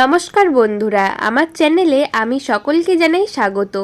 নমস্কার বন্ধুরা, আমার চ্যানেলে আমি সকলকে জানাই স্বাগত।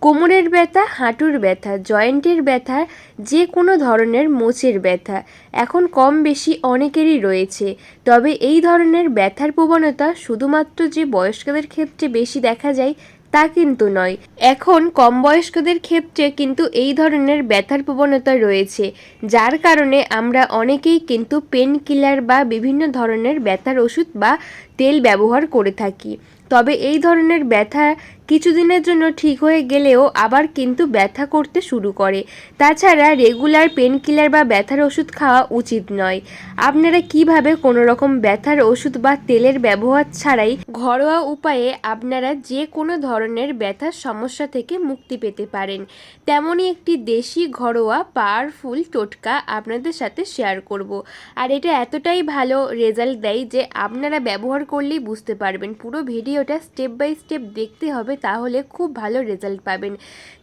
কোমরের ব্যথা, হাঁটুর ব্যথা, জয়েন্টের ব্যথা, যে কোনো ধরনের মোচের ব্যথা, এখন কম বেশি অনেকেরই রয়েছে। তবে এই ধরনের ব্যথার প্রবণতা শুধুমাত্র যে বয়স্কদের ক্ষেত্রে বেশি দেখা যায় তা কিন্তু নয়। এখন কম বয়স্কদের ক্ষেত্রে কিন্তু এই ধরনের ব্যথার প্রবণতা রয়েছে, যার কারণে আমরা অনেকেই কিন্তু পেন কিলার বা বিভিন্ন ধরনের ব্যথার ওষুধ বা তেল ব্যবহার করে থাকি। তবে এই ধরনের ব্যথা কিছুদিনের জন্য ঠিক হয়ে গেলেও আবার কিন্তু ব্যথা করতে শুরু করে। তাছাড়া রেগুলার পেন কিলার বা ব্যথার ওষুধ খাওয়া উচিত নয়। আপনারা কীভাবে কোনো রকম ব্যথার ওষুধ বা তেলের ব্যবহার ছাড়াই ঘরোয়া উপায়ে আপনারা যে কোনো ধরনের ব্যথার সমস্যা থেকে মুক্তি পেতে পারেন? তেমনই একটি দেশি ঘরোয়া পাওয়ারফুল টোটকা আপনাদের সাথে শেয়ার করব। আর এটা এতটাই ভালো রেজাল্ট দেয় যে আপনারা ব্যবহার করলেই বুঝতে পারবেন। পুরো ভিডিওটা স্টেপ বাই স্টেপ দেখতে হবে তাহলে খুব ভালো রেজাল্ট পাবেন।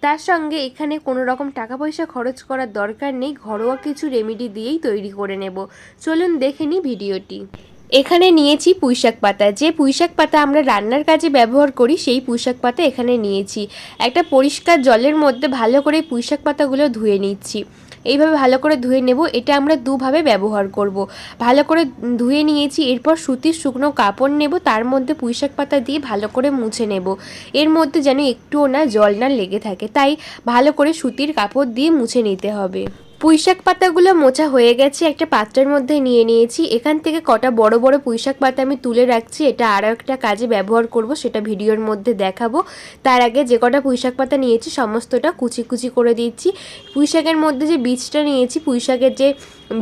তার সঙ্গে এখানে কোনো রকম টাকা পয়সা খরচ করার দরকার নেই, ঘরোয়া কিছু রেমেডি দিয়েই তৈরি করে নেব। চলুন দেখে নিই ভিডিওটি। এখানে নিয়েছি পুঁইশাক পাতা। যে পুঁইশাক পাতা আমরা রান্নার কাজে ব্যবহার করি, সেই পুঁইশাক পাতা এখানে নিয়েছি। একটা পরিষ্কার জলের মধ্যে ভালো করে পুঁইশাক পাতাগুলো ধুয়ে নিচ্ছি। এইভাবে ভালো করে ধুয়ে নেব, এটা আমরা দুভাবে ব্যবহার করব। ভালো করে ধুয়ে নিয়েছি, এরপর সুতির শুকনো কাপড় নেব, তার মধ্যে পুঁইশাক পাতা দিয়ে ভালো করে মুছে নেব এর মধ্যে যেন একটুও না জল না লেগে থাকে, তাই ভালো করে সুতির কাপড় দিয়ে মুছে নিতে হবে পুঁইশাক পাতাগুলো মোচা হয়ে গেছে, একটা পাত্রের মধ্যে নিয়ে নিয়েছি। এখান থেকে কটা বড় বড় পুঁইশাক পাতা আমি তুলে রাখছি, এটা আরও একটা কাজে ব্যবহার করব, সেটা ভিডিওর মধ্যে দেখাবো। তার আগে যে কটা পুঁইশাক পাতা নিয়েছি, সমস্তটা কুচি কুচি করে দিচ্ছি। পুঁইশাকের মধ্যে যে বীজটা নিয়েছি, পুঁইশাকের যে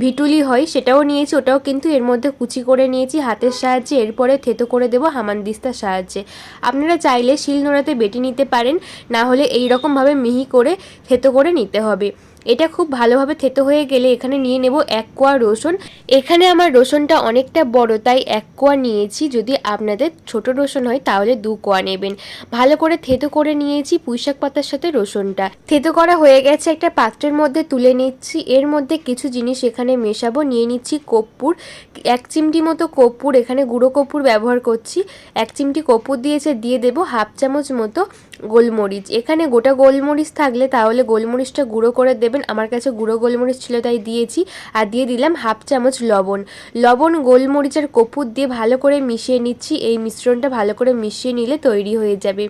ভিটুলি হয়, সেটাও নিয়েছি, ওটাও কিন্তু এর মধ্যে কুচি করে নিয়েছি। হাতের সাহায্যে এরপরে থেতো করে দেবো হামানদিস্তার সাহায্যে। আপনারা চাইলে শিল নোড়াতে বেটে নিতে পারেন, না হলে এই রকমভাবে মিহি করে থেতো করে নিতে হবে। এটা খুব ভালোভাবে থেতো হয়ে গেলে এখানে নিয়ে নেব এক কোয়া রসুন। এখানে আমার রসুনটা অনেকটা বড়, তাই এক কোয়া নিয়েছি। যদি আপনাদের ছোট রসুন হয়, তাহলে দু কোয়া নেবেন। ভালো করে থেতো করে নিয়েছি পুঁইশাক পাতার সাথে রসুনটা। থেতো করা হয়ে গেছে একটা পাত্রের মধ্যে তুলে নিচ্ছি। এর মধ্যে কিছু জিনিস এখানে মেশাবো। নিয়ে নিচ্ছি কর্পূর এক চিমটি মতো কর্পূর এখানে গুঁড়ো কর্পূর ব্যবহার করছি। এক চিমটি কর্পূর দিয়েছে, দিয়ে দেবো হাফ চামচ মতো গোলমরিচ। এখানে গোটা গোলমরিচ থাকলে তাহলে গোলমরিচটা গুঁড়ো করে দেবেন আমার কাছে গুঁড়ো গোলমরিচ ছিল তাই দিয়েছি আর দিয়ে দিলাম হাফ চামচ লবণ। লবণ, গোলমরিচ আর কপুর দিয়ে ভালো করে মিশিয়ে নিচ্ছি। এই মিশ্রণটা ভালো করে মিশিয়ে নিলে তৈরি হয়ে যাবে।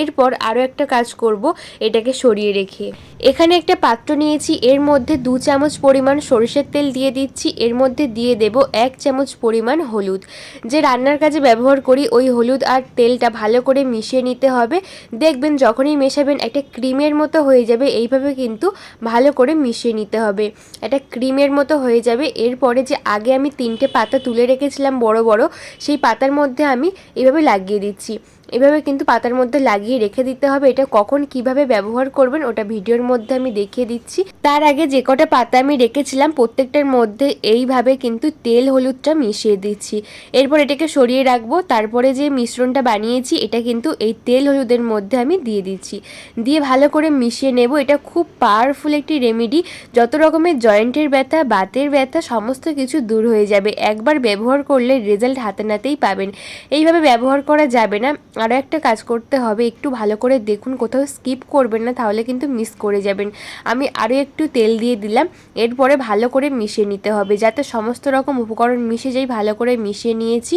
এরপর আরও একটা কাজ করব, এটাকে সরিয়ে রেখে। এখানে একটা পাত্র নিয়েছি, এর মধ্যে দু চামচ পরিমাণ সরিষার তেল দিয়ে দিচ্ছি। এর মধ্যে দিয়ে দেব এক চামচ পরিমাণ হলুদ। যে রান্নার কাজে ব্যবহার করি, ওই হলুদ আর তেলটা ভালো করে মিশিয়ে নিতে হবে। দেখবেন যখনই মেশাবেন একটা ক্রিমের মতো হয়ে যাবে, এইভাবে কিন্তু ভালো করে মিশিয়ে নিতে হবে। এটা ক্রিমের মতো হয়ে যাবে। এরপরে যে আগে আমি তিনটে পাতা তুলে রেখেছিলাম বড় বড়, সেই পাতার মধ্যে আমি এভাবে লাগিয়ে দিচ্ছি। এভাবে কিন্তু পাতার মধ্যে লাগিয়ে রেখে দিতে হবে। এটা কখন কীভাবে ব্যবহার করবেন ওটা ভিডিওর মধ্যে আমি দেখিয়ে দিচ্ছি। তার আগে যে কটা পাতা আমি রেখেছিলাম, প্রত্যেকটার মধ্যে এইভাবে কিন্তু তেল হলুদটা মিশিয়ে দিচ্ছি। এরপর এটাকে সরিয়ে রাখব, তারপরে যে মিশ্রণটা বানিয়েছি, এটা কিন্তু এই তেল হলুদের মধ্যে আমি দিয়ে দিচ্ছি। দিয়ে ভালো করে মিশিয়ে নেব। এটা খুব পাওয়ারফুল একটি রেমেডি যত রকমের জয়েন্টের ব্যথা, বাতের ব্যথা, সমস্ত কিছু দূর হয়ে যাবে। একবার ব্যবহার করলে রেজাল্ট হাতে নাতেই পাবেন। এইভাবে ব্যবহার করা যাবে না। আরও একটা কাজ করতে হবে, একটু ভালো করে দেখুন, কোথাও স্কিপ করবেন না, তাহলে কিন্তু মিস করে যাবেন। আমি আরও একটু তেল দিয়ে দিলাম, এরপরে ভালো করে মিশিয়ে নিতে হবে, যাতে সমস্ত রকম উপকরণ মিশে যাই ভালো করে মিশিয়ে নিয়েছি।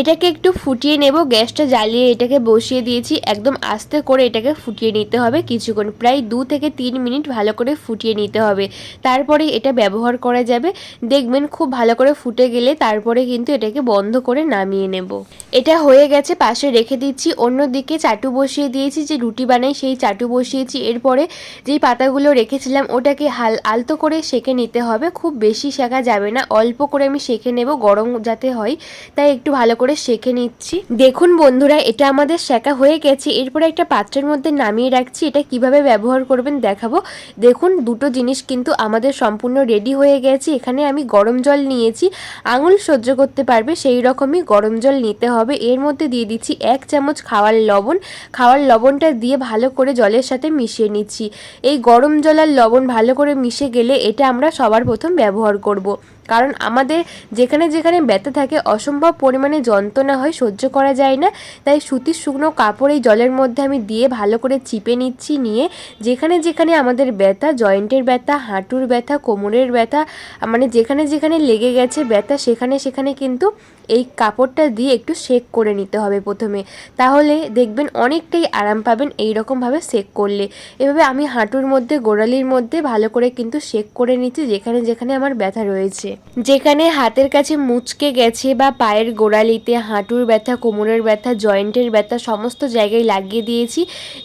এটাকে একটু ফুটিয়ে নেব, গ্যাসটা জ্বালিয়ে এটাকে বসিয়ে দিয়েছি, একদম আস্তে করে এটাকে ফুটিয়ে নিতে হবে কিছুক্ষণ, প্রায় দু থেকে তিন মিনিট ভালো করে ফুটিয়ে নিতে হবে। তারপরে এটা ব্যবহার করা যাবে, দেখবেন খুব ভালো করে ফুটে গেলে তারপরে কিন্তু এটাকে বন্ধ করে নামিয়ে নেব। এটা হয়ে গেছে, পাশে রেখে দিচ্ছি। অন্যদিকে চাটু বসিয়ে দিয়েছি, যে রুটি বানাই সেই চাটু বসিয়েছি। এরপরে যেই পাতাগুলো রেখেছিলাম, ওটাকে হাল, আলতো করে সেঁকে নিতে হবে। খুব বেশি শেখা যাবে না, অল্প করে আমি সেঁকে নেব, গরম যাতে হয়, তাই একটু ভালো করে সেঁকে নিচ্ছি। দেখুন বন্ধুরা, এটা আমাদের শেখা হয়ে গেছে। এরপরে একটা পাত্রের মধ্যে নামিয়ে রাখছি, এটা কীভাবে ব্যবহার করবেন দেখাবো। দেখুন, দুটো জিনিস কিন্তু আমাদের সম্পূর্ণ রেডি হয়ে গেছে। এখানে আমি গরম জল নিয়েছি, আঙুল সহ্য করতে পারবে, সেই রকমই গরম জল নিতে হবে। এর মধ্যে দিয়ে দিচ্ছি এক চামচ খাওয়ার লবণ, খাওয়ার লবণটা দিয়ে ভালো করে জলের সাথে মিশিয়ে নিচ্ছি এই গরম জল আর লবণ ভালো করে মিশে গেলে এটা আমরা সবার প্রথম ব্যবহার করব। কারণ আমাদের যেখানে যেখানে ব্যথা থাকে, অসম্ভব পরিমাণে যন্ত্রণা হয়, সহ্য করা যায় না। তাই সুতির শুকনো কাপড় এই জলের মধ্যে আমি দিয়ে ভালো করে চিপে নিচ্ছি, নিয়ে যেখানে যেখানে আমাদের ব্যথা, জয়েন্টের ব্যথা, হাঁটুর ব্যথা, কোমরের ব্যথা মানে যেখানে যেখানে লেগে গেছে ব্যথা, সেখানে সেখানে কিন্তু এই কাপড়টা দিয়ে একটু সেক করে নিতে হবে প্রথমে। তাহলে দেখবেন অনেকটাই আরাম পাবেন এই রকমভাবে সেক করলে। এভাবে আমি হাঁটুর মধ্যে, গোড়ালির মধ্যে ভালো করে কিন্তু সেক করে নিচ্ছি, যেখানে যেখানে আমার ব্যথা রয়েছে। যেখানে হাতের কাছে মুচকে গেছে বা পায়ের গোড়ালিতে হাঁটুর ব্যথা, কোমরের ব্যথা, জয়েন্টের ব্যথা সমস্ত জায়গায় লাগিয়ে দিয়েছি।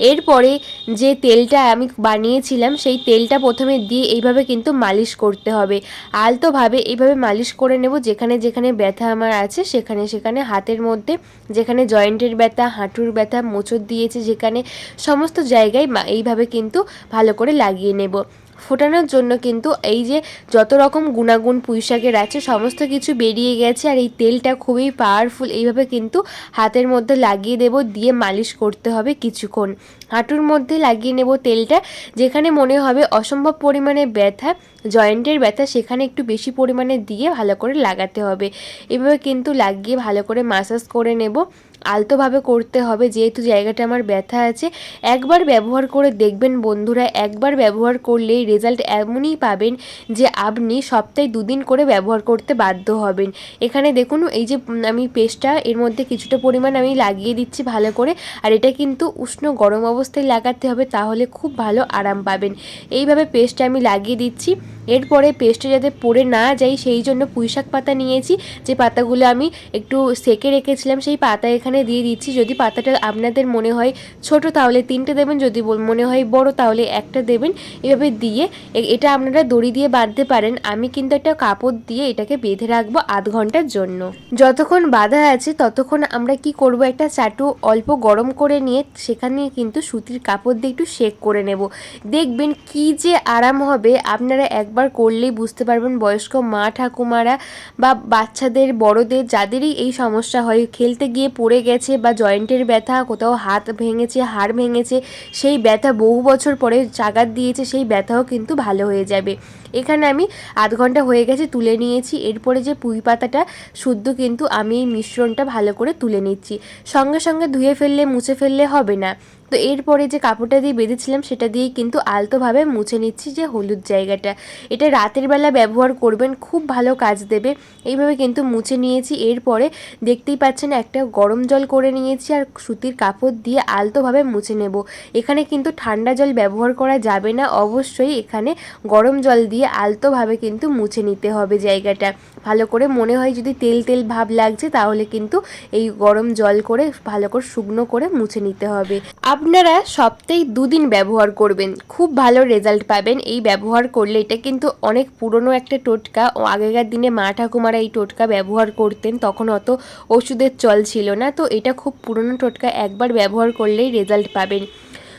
এরপরে যে তেলটা আমি বানিয়েছিলাম, সেই তেলটা প্রথমে দিয়ে এইভাবে কিন্তু মালিশ করতে হবে। আলতোভাবে এইভাবে মালিশ করে নেব, যেখানে যেখানে ব্যথা আমার আছে, সেখানে সেখানে হাতের মধ্যে, যেখানে জয়েন্টের ব্যথা, হাঁটুর ব্যথা, মোচড় দিয়েছে, যেখানে সমস্ত জায়গায় এইভাবে কিন্তু ভালো করে লাগিয়ে নেব। ফোটানোর জন্য কিন্তু এই যে যত রকম গুণাগুণ পুঁইশাকের আছে, সমস্ত কিছু বেরিয়ে গেছে আর এই তেলটা খুবই পাওয়ারফুল এইভাবে কিন্তু হাতের মধ্যে লাগিয়ে দেব, দিয়ে মালিশ করতে হবে কিছুক্ষণ। হাঁটুর মধ্যে লাগিয়ে নেব তেলটা, যেখানে মনে হবে অসম্ভব পরিমাণে ব্যথা, জয়েন্টের ব্যথা, সেখানে একটু বেশি পরিমাণে দিয়ে ভালো করে লাগাতে হবে। এভাবে কিন্তু লাগিয়ে ভালো করে মাসাজ করে নেব। আলতোভাবে করতে হবে, যেহেতু জায়গাটা আমার ব্যথা আছে। একবার ব্যবহার করে দেখবেন বন্ধুরা, একবার ব্যবহার করলেই রেজাল্ট এমনই পাবেন যে আপনি সপ্তাহে দুদিন করে ব্যবহার করতে বাধ্য হবেন। এখানে দেখুন, এই যে আমি পেস্টটা এর মধ্যে কিছুটা পরিমাণ আমি লাগিয়ে দিচ্ছি ভালো করে, আর এটা কিন্তু উষ্ণ গরম অবস্থায় লাগাতে হবে, তাহলে খুব ভালো আরাম পাবেন। এইভাবে পেস্টটা আমি লাগিয়ে দিচ্ছি। এরপরে পেস্টে যাতে পড়ে না যায়, সেই জন্য পুঁইশাক পাতা নিয়েছি। যে পাতাগুলো আমি একটু সেকে রেখেছিলাম, সেই পাতা এখানে দিয়ে দিচ্ছি। যদি পাতাটা আপনাদের মনে হয় ছোট, তাহলে তিনটে দেবেন। যদি মনে হয় বড়, তাহলে একটা দেবেন। এভাবে দিয়ে এটা আপনারা দড়ি দিয়ে বাঁধতে পারেন। আমি কিন্তু একটা কাপড় দিয়ে এটাকে বেঁধে রাখব আধ ঘণ্টার জন্য। যতক্ষণ বাঁধা আছে, ততক্ষণ আমরা কি করব? একটা চাটু অল্প গরম করে নিয়ে সেখানে কিন্তু সুতির কাপড় দিয়ে একটু শেক করে নেব। দেখবেন কি যে আরাম হবে। আপনারা একবার করলেই বুঝতে পারবেন বয়স্ক মা ঠাকুমারা বা বাচ্চাদের, বড়দের যাদেরই এই সমস্যা হয়। খেলতে গিয়ে পড়ে গেছে বা জয়েন্টের ব্যথা, কোথাও হাত ভেঙেছে, হাড় ভেঙেছে, সেই ব্যথা বহু বছর পরে চাগাত দিয়েছে, সেই ব্যথাও কিন্তু ভালো হয়ে যাবে। এখানে আমি আধ ঘণ্টা হয়ে গেছে তুলে নিয়েছি। এরপরে যে পুঁই পাতাটা শুদ্ধ কিন্তু আমি এই মিশ্রণটা ভালো করে তুলে নিচ্ছি। সঙ্গে সঙ্গে ধুয়ে ফেললে, মুছে ফেললে হবে না। তো এরপরে যে কাপড়টা দিয়ে বেঁধেছিলাম, সেটা দিয়েই কিন্তু আলতোভাবে মুছে নিচ্ছি যে হলুদ জায়গাটা। এটা রাতের বেলা ব্যবহার করবেন, খুব ভালো কাজ দেবে। এইভাবে কিন্তু মুছে নিয়েছি। এরপরে দেখতেই পাচ্ছেন একটা গরম জল করে নিয়েছি আর সুতির কাপড় দিয়ে আলতোভাবে মুছে নেব। এখানে কিন্তু ঠান্ডা জল ব্যবহার করা যাবে না। অবশ্যই এখানে গরম জল দিয়ে আলতোভাবে কিন্তু মুছে নিতে হবে জায়গাটা। ভালো করে মনে হয় যদি তেল তেল ভাব লাগছে, তাহলে কিন্তু এই গরম জল করে ভালো করে শুকনো করে মুছে নিতে হবে। আপনারা সপ্তাহে দুদিন ব্যবহার করবেন, খুব ভালো রেজাল্ট পাবেন। এই ব্যবহার করলে এটা কিন্তু অনেক পুরনো একটা টোটকা। ও আগেকার দিনে মা ঠাকুমারা এই টোটকা ব্যবহার করতেন, তখন অত ওষুধের চল ছিল না। তো এটা খুব পুরনো টোটকা, একবার ব্যবহার করলেই রেজাল্ট পাবেন।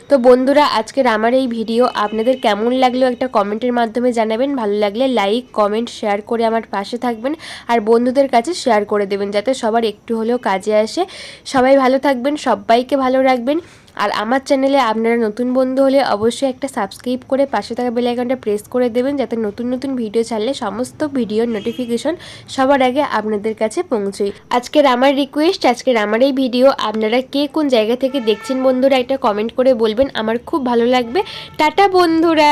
তো বন্ধুরা, আজকের আমার এই ভিডিও আপনাদের কেমন লাগল একটা কমেন্টের মাধ্যমে জানাবেন। ভালো লাগলে লাইক কমেন্ট শেয়ার করে আমার পাশে থাকবেন আর বন্ধুদের কাছে শেয়ার করে দেবেন, যাতে সবার একটু হলেও কাজে আসে। সবাই ভালো থাকবেন, সবাইকে ভালো রাখবেন। আর আমার চ্যানেলে আপনারা নতুন বন্ধু হলে অবশ্যই একটা সাবস্ক্রাইব করে পাশে থাকা বেল আইকনটা প্রেস করে দেবেন, যাতে নতুন নতুন ভিডিও ছাড়লে সমস্ত ভিডিওর নোটিফিকেশন সবার আগে আপনাদের কাছে পৌঁছয়। আজকের আমার রিকোয়েস্ট আজকের আমার এই ভিডিও আপনারা কে কোন জায়গা থেকে দেখছেন বন্ধুরা একটা কমেন্ট করে বলবেন। আমার খুব ভালো লাগবে। টাটা বন্ধুরা!